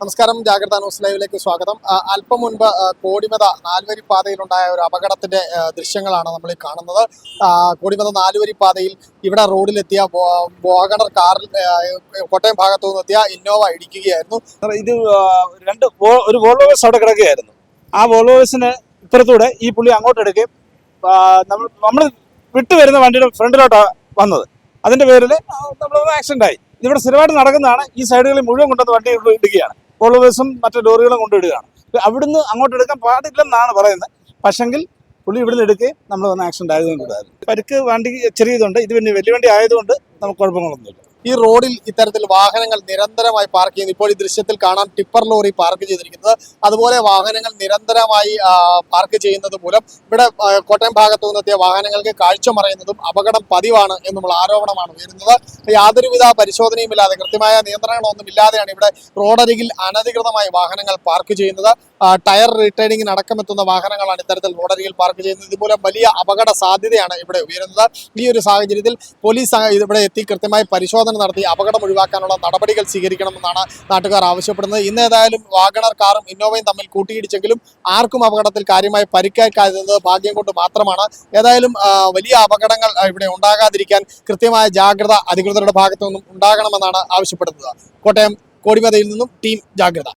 നമസ്കാരം. ജാഗ്രത ന്യൂസ് ലൈവിലേക്ക് സ്വാഗതം. അല്പം മുൻപ് കോടിമത നാലുവരി പാതയിലുണ്ടായ ഒരു അപകടത്തിന്റെ ദൃശ്യങ്ങളാണ് നമ്മൾ കാണുന്നത്. കോടിമത നാലുവരി പാതയിൽ ഇവിടെ റോഡിലെത്തിയ വാഗണർ കാറിൽ കോട്ടയം ഭാഗത്തു നിന്നെത്തിയ ഇന്നോവ ഇടിക്കുകയായിരുന്നു. ഇത് രണ്ട് ഒരു വോൾവോ ബസ് അവിടെ കിടക്കുകയായിരുന്നു. ആ വോൾവോ ബസിന് ഇപ്പുറത്തൂടെ ഈ പുള്ളി അങ്ങോട്ട് എടുക്കുകയും നമ്മൾ നമ്മൾ വിട്ടു വരുന്ന വണ്ടിയുടെ ഫ്രണ്ടിലോട്ടാണ് വന്നത്. അതിന്റെ പേരിൽ നമ്മളൊരു ആക്സിഡന്റ് ആയി. ഇവിടെ സ്ഥിരമായിട്ട് നടക്കുന്നതാണ് ഈ സൈഡുകളിൽ മുഴുവൻ കൊണ്ടുവന്ന് വണ്ടി ഇടുകയാണ്. വോൾവോ മറ്റു ലോറികളും കൊണ്ടിടുകയാണ് അവിടുന്ന് അങ്ങോട്ട് എടുക്കാൻ പാടില്ലെന്നാണ് പറയുന്നത്. പക്ഷെങ്കിൽ പുള്ളി ഇവിടുന്ന് എടുക്കുകയും നമ്മൾ വന്ന് ആക്സിഡന്റ് ആയതുകൊണ്ട് പരിക്ക് വണ്ടി ചെറിയതുണ്ട് ഇത് പിന്നെ വലിയ വണ്ടി ആയതുകൊണ്ട് നമുക്ക് കുഴപ്പങ്ങളൊന്നുമില്ല. ഈ റോഡിൽ ഇത്തരത്തിൽ വാഹനങ്ങൾ നിരന്തരമായി പാർക്ക് ചെയ്യുന്നു. ഇപ്പോൾ ഈ ദൃശ്യത്തിൽ കാണാം ടിപ്പർ ലോറി പാർക്ക് ചെയ്തിരിക്കുന്നത്. അതുപോലെ വാഹനങ്ങൾ നിരന്തരമായി പാർക്ക് ചെയ്യുന്നത് മൂലം ഇവിടെ കോട്ടയം ഭാഗത്തു നിന്നെത്തിയ വാഹനങ്ങൾക്ക് കാഴ്ച മറയുന്നതും അപകടം പതിവാണ് എന്നുള്ള ആരോപണമാണ് ഉയരുന്നത്. യാതൊരുവിധ പരിശോധനയും ഇല്ലാതെ കൃത്യമായ നിയന്ത്രണങ്ങളൊന്നും ഇല്ലാതെയാണ് ഇവിടെ റോഡരികിൽ അനധികൃതമായി വാഹനങ്ങൾ പാർക്ക് ചെയ്യുന്നത്. ടയർ റിട്ടേണിങ്ങിന് അടക്കമെത്തുന്ന വാഹനങ്ങളാണ് ഇത്തരത്തിൽ റോഡരികിൽ പാർക്ക് ചെയ്യുന്നത്. ഇതുമൂലം വലിയ അപകട സാധ്യതയാണ് ഇവിടെ ഉയരുന്നത്. ഈ ഒരു സാഹചര്യത്തിൽ പോലീസ് ഇവിടെ എത്തി കൃത്യമായി പരിശോധന നടത്തി അപകടം ഒഴിവാക്കാനുള്ള നടപടികൾ സ്വീകരിക്കണമെന്നാണ് നാട്ടുകാർ ആവശ്യപ്പെടുന്നത്. ഇന്ന് ഏതായാലും വാഗണർ കാറും ഇന്നോവയും തമ്മിൽ കൂട്ടിയിടിച്ചെങ്കിലും ആർക്കും അപകടത്തിൽ കാര്യമായി പരിക്കേക്കാതിരുന്നത് ഭാഗ്യം കൊണ്ട് മാത്രമാണ്. ഏതായാലും വലിയ അപകടങ്ങൾ ഇവിടെ ഉണ്ടാകാതിരിക്കാൻ കൃത്യമായ ജാഗ്രത അധികൃതരുടെ ഭാഗത്തു നിന്നും ഉണ്ടാകണമെന്നാണ് ആവശ്യപ്പെടുന്നത്. കോട്ടയം കോടിമതയിൽ നിന്നും ടീം ജാഗ്രത.